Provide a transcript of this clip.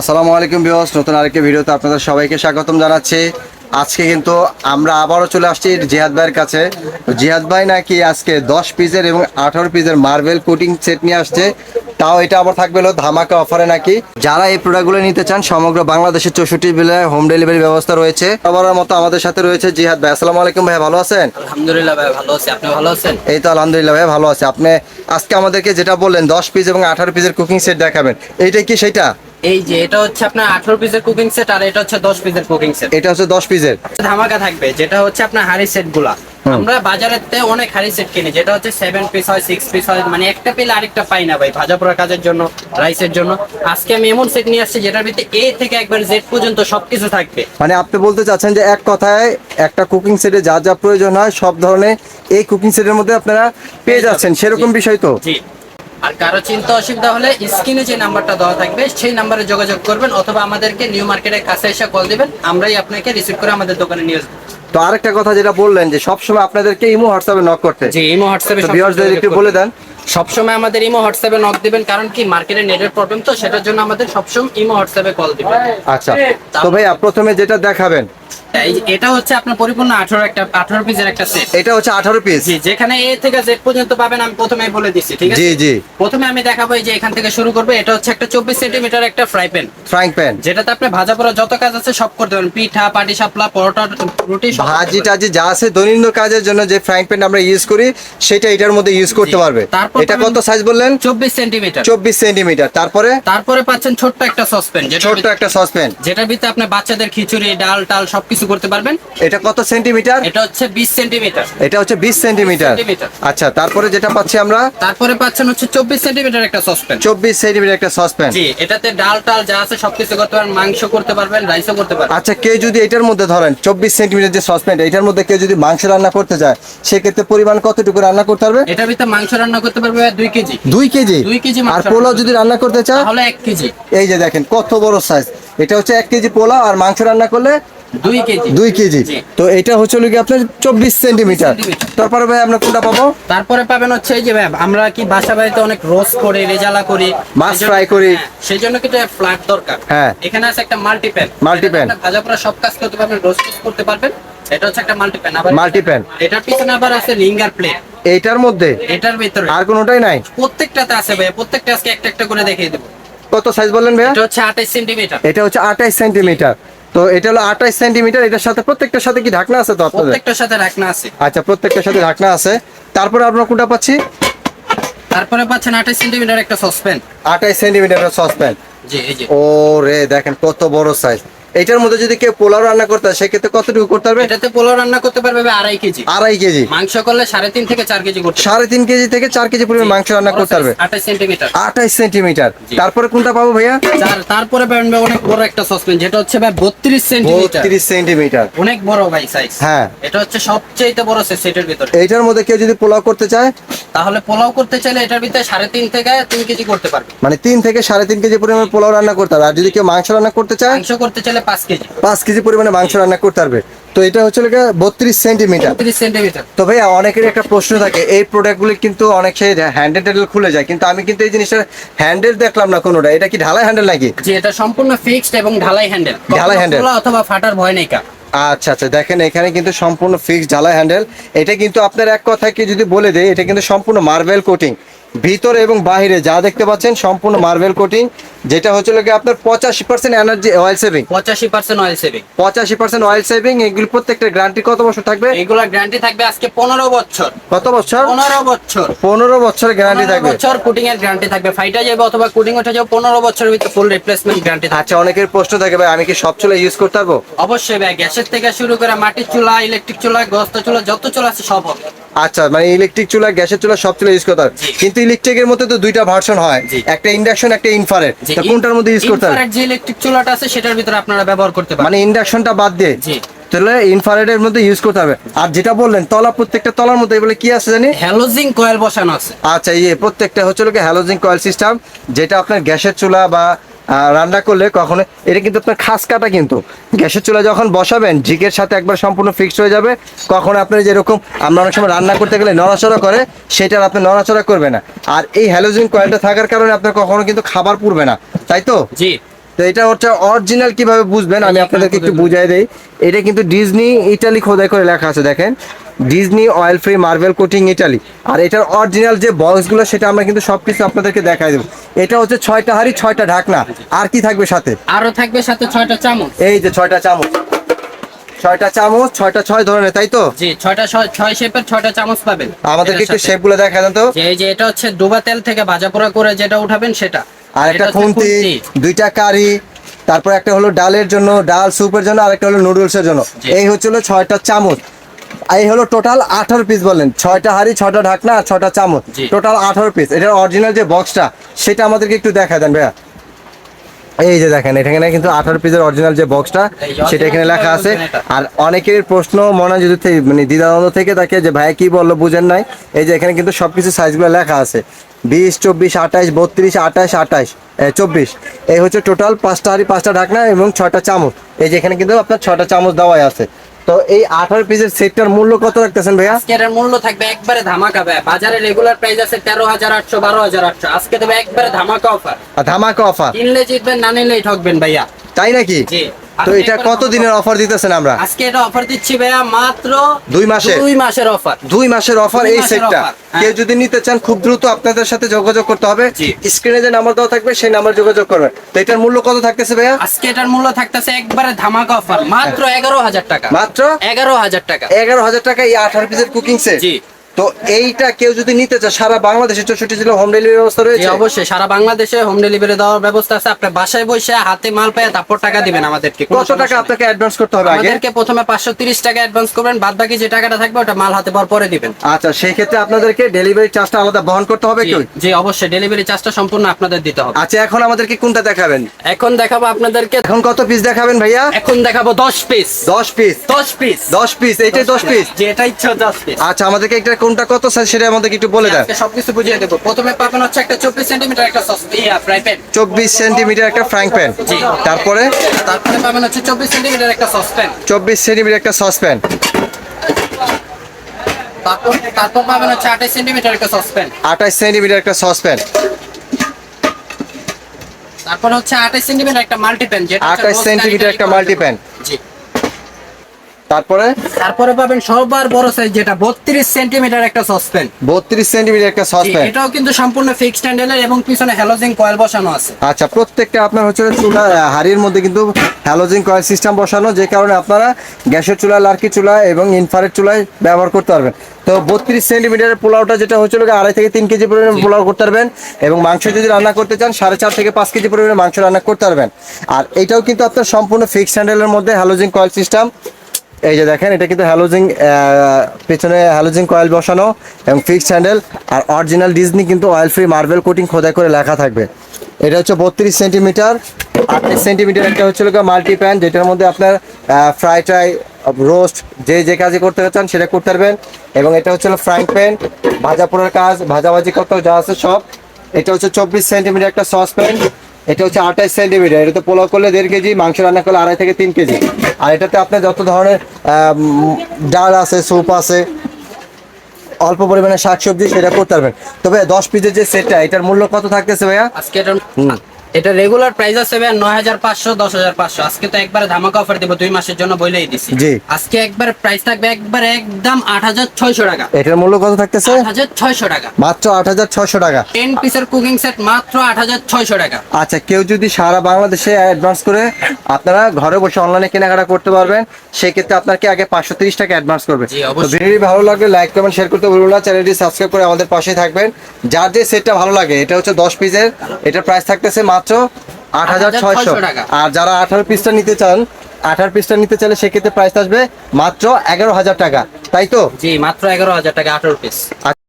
আসসালামু আলাইকুম বিহস নতুন আরেকটি ভিডিওতে আপনাদের সবাইকে স্বাগতম জানাচ্ছি। আজকে কিন্তু আমরা আবারও চলে আসছি জিহাদ ভাইয়ের কাছে। জিহাদ ভাই নাকি আজকে দশ পিসের এবং আঠারো পিসের মার্বেল কোটিং সেট নিয়ে আসছে। তাও এটা আবার থাকবে হলো ধামাকা অফারে নাকি। যারা এই প্রোডাক্টগুলো নিতে চান সমগ্র বাংলাদেশের চৌষট্টি জেলায় হোম ডেলিভারি ব্যবস্থা রয়েছে। আবার মতো আমাদের সাথে রয়েছে জিহাদ ভাই। আসসালামু আলাইকুম ভাই ভালো আছেন? আলহামদুলিল্লাহ ভাই ভালো আছি। আপনি ভালো আছেন? এই তো আলহামদুলিল্লাহ ভাই ভালো আছে। আপনি আজকে আমাদেরকে যেটা বললেন দশ পিস এবং আঠারো পিসের কুকিং সেট দেখাবেন। এইটাই কি সেটা? এই যে এটা হচ্ছে আপনার আঠারো পিসের কুকিং সেট আর এটা হচ্ছে দশ পিসের কুকিং সেট এটা হচ্ছে দশ পিসের ধামাকা থাকবে যেটা হচ্ছে আপনার হাড়ি সেটগুলা। আমরা বাজারেতে অনেক হাড়ি সেট কিনি যেটা হচ্ছে সেভেন পিস হয় সিক্স পিস হয় মানে একটা পেলে আরেকটা পাই না ভাই ভাজা পোড়া কাজের জন্য রাইসের জন্য। আজকে আমি এমন সেট নিয়ে আসছি যেটার ভিতরে এ থেকে একবার জেড পর্যন্ত সবকিছু থাকবে। মানে আপনি বলতে চাচ্ছেন যে এক কথায় একটা কুকিং সেটে যা যা প্রয়োজন হয় সব ধরনের এই কুকিং সেটের মধ্যে আপনারা পেয়ে যাচ্ছেন। সেরকম বিষয় তো? জি। আর কারও চিন্তা অসুবিধা হলে স্ক্রিনে যে নাম্বারটা দেওয়া থাকবে সেই নাম্বারে যোগাযোগ করবেন অথবা আমাদেরকে নিউ মার্কেটের কাছে এসে কল দিবেন আমরাই আপনাকে রিসিভ করে আমাদের দোকানে নিয়ে আসব। তো আরেকটা কথা যেটা বললেন যে সবসময় আপনাদেরকে ইমো হোয়াটসঅ্যাপে নক করতে। জি ইমো হোয়াটসঅ্যাপে ভিউয়ারদের একটু বলে দেন। সবসময় আমাদের ইমো হোয়াটসঅ্যাপে নক দিবেন কারণ কি মার্কেটে নেটের প্রবলেম তো সেটার জন্য আমাদের সবসময় ইমো হোয়াটসঅ্যাপে কল দিবেন। আচ্ছা তো ভাইয়া প্রথমে যেটা দেখাবেন এটা হচ্ছে আপনার পরিপূর্ণ আঠারো একটা আঠারো পিসের একটা সেট এটা হচ্ছে আঠারো পিস যেখানে এ থেকে জেড পর্যন্ত পাবেন আমি প্রথমেই বলে দিচ্ছি ঠিক আছে? জি জি। প্রথমে আমি দেখাবো যে এখান থেকে শুরু করব এটা হচ্ছে একটা চব্বিশ সেন্টিমিটার একটা ফ্রাই প্যান ফ্রাইং প্যান যেটাতে আপনি ভাজা পোড়া যত কাজ আছে সব করতে পারেন পিঠা পাটি সাপলা পরোটা রুটি ভাজি টাজি যা আছে দৈনন্দিন কাজের জন্য যে ফ্রাইং প্যান আমরা ইউজ করি সেটা এটার মধ্যে ইউজ করতে পারবে। তারপর এটা কত সাইজ বললেন? চব্বিশ সেন্টিমিটার চব্বিশ সেন্টিমিটার তারপরে? তারপরে পাচ্ছেন ছোট্ট একটা সসপ্যান ছোট্ট একটা সসপ্যান যেটার ভিতরে আপনি বাচ্চাদের খিচুড়ি ডাল টাল সবকিছু করতে পারবেন। এটা কত সেন্টিমিটার? এটা হচ্ছে বিশ সেন্টিমিটার। এটা হচ্ছে বিশ সেন্টিমিটার। সেন্টিমিটার। আচ্ছা তারপরে যেটা পাচ্ছি আমরা? তারপরে পাচ্ছেন হচ্ছে চব্বিশ সেন্টিমিটার একটা সসপ্যান। চব্বিশ সেন্টিমিটার একটা সসপ্যান। জি এটাতে ডাল টাল যা আছে সবকিছু করতে পারবেন মাংস করতে পারবেন রাইসও করতে পারবেন। আচ্ছা কেউ যদি এটার মধ্যে ধরেন চব্বিশ সেন্টিমিটার যে সসপ্যান এটার মধ্যে কেউ যদি মাংস রান্না করতে চায় সেক্ষেত্রে পরিমাণ কতটুকু রান্না করতে পারবে? এটার ভিতরে মাংস রান্না করতে পারবে দুই কেজি। দুই কেজি? দুই কেজি মাংস আর পোলাও যদি রান্না করতে চায়? তাহলে এক কেজি। এই যে দেখেন কত বড় সাইজ এটা হচ্ছে এক কেজি পোলাও আর মাংস রান্না করলে দুই কেজি। তো এটা হচ্ছে কি আপনার চব্বিশ সেন্টিমিটার। তারপরে ভাই আমরা কোনটা পাবো? তারপরে পাবেন হচ্ছে এই যে ভাই আমরা কি বাসা বাড়িতে অনেক রোস্ট করি রেজালা করি। মাছ fry করি। হ্যাঁ, সেই জন্য কিন্তু ফ্ল্যাট দরকার। হ্যাঁ। এখানে আছে একটা মাল্টিপ্যান Multi-pan। ভাজা পোড়া সব কাজ করতে পারবেন রোস্ট করতে পারবেন। এটা হচ্ছে একটা মাল্টিপ্যান আবার Multi-pan। এটার পিছনে আবার আছে লিঙ্গার প্লেট এইটার মধ্যে? এটার ভিতরে। আর কোনোটাই নাই? প্রত্যেকটাতে আছে ভাই প্রত্যেকটা আজকে একটা একটা করে দেখিয়ে দেবো। কত সাইজ বললেন ভাইয়া? এটা হচ্ছে আঠাইশ সেন্টিমিটার এটা হচ্ছে আঠাইশ সেন্টিমিটার তো এটা হলো আঠাইশ সেন্টিমিটার এটার সাথে প্রত্যেকটার সাথে কি ঢাকনা আছে তো আপনাদের? প্রত্যেকটার সাথে ঢাকনা আছে। আচ্ছা প্রত্যেকটার সাথে ঢাকনা আছে। তারপরে আমরা কোনটা পাচ্ছি? তারপরে পাচ্ছেন আঠাইশ সেন্টিমিটার একটা সসপ্যান। আঠাইশ সেন্টিমিটার সসপ্যান। জি জি ও রে দেখেন কত বড় সাইজ এটার মধ্যে যদি কেউ পোলাও রান্না করতে হয় সেক্ষেত্রে কতটুকু করতে পারবে? এটাতে পোলাও রান্না করতে পারবে আড়াই কেজি। আড়াই কেজি। মাংস করলে সাড়ে তিন থেকে চার কেজি করতে সাড়ে তিন কেজি থেকে চার কেজি পরিমাণ মাংস রান্না করতে পারবে। আঠাশ সেন্টিমিটার আঠাইশ সেন্টিমিটার তারপরে কোনটা পাবো ভাইয়া? তারপরে পাবেন অনেক বড় একটা সসপেন যেটা হচ্ছে ভাই বত্রিশ সেন্টিমিটার বত্রিশ সেন্টিমিটার অনেক বড় ভাই সাইজ হ্যাঁ। এটা হচ্ছে সবচেয়ে বড় সেটের ভিতরে। এইটার মধ্যে কেউ যদি পোলাও করতে চায় তাহলে পোলাও করতে চাইলে এটার ভিতরে সাড়ে তিন থেকে তিন কেজি করতে পারবে। মানে তিন থেকে সাড়ে তিন কেজি পরিমাণে পোলাও রান্না করতে হবে। আর যদি কেউ মাংস রান্না করতে চায় মাংস করতে চাইলে কেজি। পাঁচ কেজি পরিমাণে মাংস রান্না করতে পারবে। তো এটা হচ্ছে বত্রিশ সেন্টিমিটার। সেন্টিমিটার। তো ভাইয়া অনেকের একটা প্রশ্ন থাকে এই প্রোডাক্টগুলি কিন্তু অনেক সেই হ্যান্ডেল ট্যান্ডেল খুলে যায় কিন্তু আমি কিন্তু এই জিনিসটার হ্যান্ডেল দেখলাম না কোনোটা। এটা কি ঢালাই হ্যান্ডেল নাকি? যে এটা সম্পূর্ণ ফিক্সড এবং ঢালাই হ্যান্ডেল ঢালাই হ্যান্ডেল অথবা ফাটার ভয় নেই কা আচ্ছা আচ্ছা দেখেন এখানে কিন্তু সম্পূর্ণ ফিক্স ঢালাই হ্যান্ডেল এটা কিন্তু আপনার এক কথায় কি যদি বলে দেয় এটা কিন্তু সম্পূর্ণ মার্বেল কোটিং ভিতরে এবং বাইরে যা দেখতে পাচ্ছেন সম্পূর্ণ মার্বেল কোটিং যেটা হচ্ছে কি আপনার পঁচাশি পার্সেন্ট এনার্জি অয়েল সেভিং পঁচাশি পার্সেন্ট অয়েল সেভিং পঁচাশি পার্সেন্ট অয়েল সেভিং এগুলি প্রত্যেকটা গ্যারান্টি কত বছর থাকবে? এগুলো গ্যারান্টি থাকবে আজকে পনেরো বছর। কত বছর? পনেরো বছর। পনেরো বছরের গ্যারান্টি থাকবে। বছর কুটিং এর গ্যারান্টি থাকবে। ফাইটা যাবে অথবা কুটিং ওঠা যাবে পনেরো বছরের ভিতরে ফুল রিপ্লেসমেন্ট গ্যারান্টি আচ্ছা অনেকের প্রশ্ন থাকে ভাই আমি কি সব চুলা ইউজ করতে পারব? অবশ্যই ভাই গ্যাসের থেকে শুরু করে মাটির চুলা ইলেকট্রিক চুলা গস্ত চুলা যত চুলা আছে সব হবে। আচ্ছা মানে ইলেকট্রিক চুলা গ্যাসের চুলা সব চুলা ইউজ করতে হবে। কিন্তু ইলেকট্রিকের মধ্যে তো দুইটা ভার্সন হয়। একটা ইন্ডাকশন একটা ইনফারেট তো কোনটার মধ্যে ইউজ করতে হবে যে ইলেকট্রিক চুলাটা আছে সেটার ভিতরে আপনারা ব্যবহার করতে পারেন। মানে ইন্ডাকশনটা বাদ দিয়ে। জি। তাহলে মধ্যে ইউজ করতে হবে। আর যেটা বললেন তলা প্রত্যেকটা তলার মধ্যে বলে কি আছে জানি? হ্যালোজিং কয়েল বসানো আছে। আচ্ছা ইয়ে প্রত্যেকটা হচ্ছে লোকে হ্যালোজিং কয়েল সিস্টেম যেটা আপনার গ্যাসের চুলা বা রান্না করলে কখনো এটা কিন্তু আপনার খাস কাটা কিন্তু। গ্যাসের চুলা যখন বসাবেন জিকের সাথে একবার সম্পূর্ণ ফিক্সড হয়ে যাবে। কখনো আপনার যেরকম আমরা অনেক সময় রান্না করতে গেলে নড়াচড়া করে সেটার আপনি নড়াচড়া করবে না। আর এই হ্যালোজিন কয়েলটা থাকার কারণে আপনার কখনো কিন্তু খাবার পুড়বে না। তাই তো? জি। তো এটা হচ্ছে অরিজিনাল কীভাবে বুঝবেন? আমি আপনাদেরকে একটু বুঝাই দেই। এটা কিন্তু ডিজনি ইটালি খোদাই করে লেখা আছে দেখেন। Disney oil free marble coating Italy আর এটার অরিজিনাল যে বক্সগুলো সেটা আমরা কিন্তু সবকিছু আপনাদেরকে দেখাই দেবো। এটা হচ্ছে ছয়টা হাড়ি ছয়টা ঢাকনা। আর কি থাকবে সাথে? আরও থাকবে সাথে ছয়টা চামচ। এই যে ছয়টা চামচ। ছয়টা চামচ ছয়টা ছয় ধরনের তাই তো? জি ছয়টা ছয়- ছয় শেপের ছয়টা চামচ পাবেন আমাদেরকে একটু। শেপগুলো দেখা দেন তো। এই যে এটা হচ্ছে ডুবা তেল থেকে ভাজা পোড়া করে যেটা উঠাবেন সেটা। আর একটা খুন্তি দুইটা কারি তারপর একটা হলো ডালের জন্য ডাল স্যুপের জন্য আর একটা হলো নুডলসের জন্য। এই হচ্ছে হলো ছয়টা চামচ। এই হলো টোটাল আঠারো পিস বললেন ছয়টা হাড়ি ছটা ঢাকনা আর ছয়টা চামচ। টোটাল আঠারো পিস এটার অরিজিনাল যে বক্সটা সেটা আমাদেরকে একটু দেখা দেন ভাইয়া। এই যে দেখেন এখানে কিন্তু আঠারো পিসের অরিজিনাল যে বক্সটা সেটা এখানে লেখা আছে। আর অনেকের প্রশ্ন মনে যদি থে- মানে দ্বিধাদ্বন্দ্ব থেকে থাকে যে ভাই কি বলল বুঝেন নাই। এই যে এখানে কিন্তু সবকিছু সাইজগুলো লেখা আছে। বিশ চব্বিশ আঠাশ বত্রিশ আঠাশ আঠাশ চব্বিশ। এই হচ্ছে টোটাল পাঁচটা হাড়ি পাঁচটা ঢাকনা এবং ছয়টা চামচ। এই যে এখানে কিন্তু আপনার ছয়টা চামচ দেওয়াই আছে। তো এই আঠারো পিসের সেটটার মূল্য কত রাখতেছেন ভাইয়া? আজকে এটার মূল্য থাকবে একবারে ধামাকা ভাই বাজারে রেগুলার প্রাইস আছে তেরো হাজার আটশো বারো হাজার আটশো। আজকে দেবে একবারে ধামাকা অফার ধামাকা অফার কিনলে জিতবেন না নিলেই ঠকবেন ভাইয়া। তাই নাকি? জি। তো এটা কত দিনের অফার? দিতেছেন আমরা? আজকে এটা অফার দিচ্ছি ভাইয়া মাত্র দুই মাসের? দুই মাসের অফার। দুই মাসের অফার এই সেটটা। হ্যাঁ। কেউ যদি নিতে চান খুব দ্রুত আপনাদের সাথে যোগাযোগ করতে হবে। স্ক্রিনে যে নাম্বার দেওয়া থাকবে সেই নাম্বার যোগাযোগ করবেন। তো এটার মূল্য কত থাকতেছে ভাইয়া? আজকে এটার মূল্য থাকতেছে একবারে ধামাকা অফার মাত্র এগারো হাজার টাকা। মাত্র? এগারো হাজার টাকা। এগারো হাজার টাকা এই আঠারো পিসের কুকিং সেট জি। তো এইটা কেউ যদি নিতে চায় সারা বাংলাদেশে চৌষট্টি জেলা হোম ডেলিভারি ব্যবস্থা রয়েছে? অবশ্যই সারা বাংলাদেশে হোম ডেলিভারি দেওয়ার ব্যবস্থা আছে। আপনি বাসায় বসে হাতে মাল পেয়ে তারপর টাকা দিবেন আমাদেরকে কত টাকা আপনাকে অ্যাডভান্স করতে হবে আগে? আমাদেরকে প্রথমে পাঁচশো তিরিশ টাকা অ্যাডভান্স করবেন বাদ বাকি যে টাকাটা থাকবে ওটা মাল হাতে পর পরে দিবেন। আচ্ছা সেই ক্ষেত্রে আপনাদেরকে ডেলিভারি চার্জটা আলাদা বহন করতে হবে কি? জি অবশ্যই ডেলিভারি চার্জটা সম্পূর্ণ আপনাদের দিতে হবে। আচ্ছা এখন আমাদেরকে কোনটা দেখাবেন? এখন দেখাবো আপনাদেরকে এখন কত পিস দেখাবেন ভাইয়া? এখন দেখাবো দশ পিস দশ পিস দশ পিস দশ পিস এইটাই দশ পিস যেটা ইচ্ছা দশ পিস আচ্ছা আমাদেরকে এটা কোনটা কত স্যার সেটা আমাদেরকে একটু বলে দেন। সবকিছু বুঝিয়ে দেবো। প্রথমে পাবেন হচ্ছে একটা চব্বিশ সেন্টিমিটার একটা ফ্রাই প্যান চব্বিশ সেন্টিমিটার একটা ফ্রাইং প্যান তারপরে? তারপরে পাবেন হচ্ছে চব্বিশ সেন্টিমিটার একটা সস প্যান চব্বিশ সেন্টিমিটার একটা সসপ্যান তারপর তারপর পাবেন হচ্ছে আঠাশ সেন্টিমিটার একটা সস প্যান আঠাশ সেন্টিমিটার একটা সসপ্যান তারপর হচ্ছে আঠাশ সেন্টিমিটার একটা মাল্টি প্যান যেটা আঠাশ সেন্টিমিটার একটা করার মাল্টি জন্য। প্যান জি তারপরে? তারপরে পাবেন সবার বড় সাইজ যেটা বত্রিশ সেন্টিমিটার একটা সসপ্যান বত্রিশ সেন্টিমিটার একটা সসপ্যান এটাও কিন্তু সম্পূর্ণ ফিক্সড হ্যান্ডেলের এবং পিছনে হ্যালোজিং কয়েল বসানো আছে। আচ্ছা প্রত্যেকটা আপনার হচ্ছে চুলা হাড়ির মধ্যে কিন্তু হ্যালোজিং কয়েল সিস্টেম বসানো যে কারণে আপনারা গ্যাসের চুলা লার্কি চুলা এবং ইনফারেট চুলায় ব্যবহার করতে পারবেন। তো বত্রিশ সেন্টিমিটারের পোলাওটা যেটা হচ্ছিল আড়াই থেকে তিন কেজি পরিমাণে পোলাও করতে পারবেন এবং মাংস যদি রান্না করতে চান সাড়ে চার থেকে পাঁচ কেজি পরিমাণে মাংস রান্না করতে পারবেন। আর এটাও কিন্তু আপনার সম্পূর্ণ ফিক্সড হ্যান্ডেলের মধ্যে হ্যালোজিং কয়েল সিস্টেম এই যে দেখেন, এটা কিন্তু হ্যালোজিং পেছনে হ্যালোজিং কয়েল বসানো এবং ফিক্সড হ্যান্ডেল আর অরিজিনাল ডিজনি কিন্তু অয়েল ফ্রি মার্বেল কোটিং খোদাই করে লেখা থাকবে। এটা হচ্ছে বত্রিশ সেন্টিমিটার আঠাশ সেন্টিমিটার একটা হচ্ছে মাল্টি প্যান যেটার মধ্যে আপনার ফ্রাই ট্রাই রোস্ট যে যে কাজে করতে চান সেটা করতে পারবেন। এবং এটা হচ্ছে ফ্রাইং প্যান ভাজা পোড়ার কাজ, ভাজাভাজি করতে যা আছে সব। এটা হচ্ছে চব্বিশ সেন্টিমিটার একটা সস প্যান এটা হচ্ছে আঠাশ সেন্টিমিটার। এটা তো পোলাও করলে দেড় কেজি মাংস রান্না করলে আড়াই থেকে তিন কেজি। আর এটাতে আপনার যত ধরনের ডাল আছে স্যুপ আছে অল্প পরিমাণে শাকসবজি সেটা করতে পারবেন। তবে দশ পিসের যে সেটটা এটার মূল্য কত থাকতেছে ভাইয়া? আজকে এটা এটা রেগুলার প্রাইস আছে ভাই নয় হাজার পাঁচশো দশ হাজার পাঁচশো। আজকে তো একবারে ধামাকা অফার দেবো দুই মাসের জন্য বলেই দিছি। জি। আজকে একবার প্রাইস থাকবে একবার একদম আট হাজার ছয়শো টাকা। এটার মূল্য কত থাকতেছে? আট হাজার ছয়শো টাকা। মাত্র আট হাজার ছশো টাকা। টেন পিসের কুকিং সেট মাত্র আট হাজার ছয়শো টাকা। আচ্ছা কেউ যদি সারা বাংলাদেশে অ্যাডভান্স করে আপনারা ঘরে বসে অনলাইনে কেনাকাটা করতে পারবেন সেক্ষেত্রে আপনাকে আগে পাঁচশো তিরিশ টাকা অ্যাডভান্স করবে। তো ভিডিওটি ভালো লাগলে লাইক কমেন্ট শেয়ার করতে ভুলবেন না। চ্যানেলটি সাবস্ক্রাইব করে আমাদের পাশে থাকবেন। যার যে সেটটা ভালো লাগে এটা হচ্ছে দশ পিসের এটার প্রাইস থাকতেছে মাত্র আট হাজার ছয়শো। 8,600 টাকা। আর যারা আঠারো পিসটা নিতে চান আঠারো পিসটা নিতে চাইলে সেক্ষেত্রে প্রাইস আসবে মাত্র এগারো হাজার টাকা। তাই তো? জি মাত্র এগারো হাজার টাকা আঠারো পিস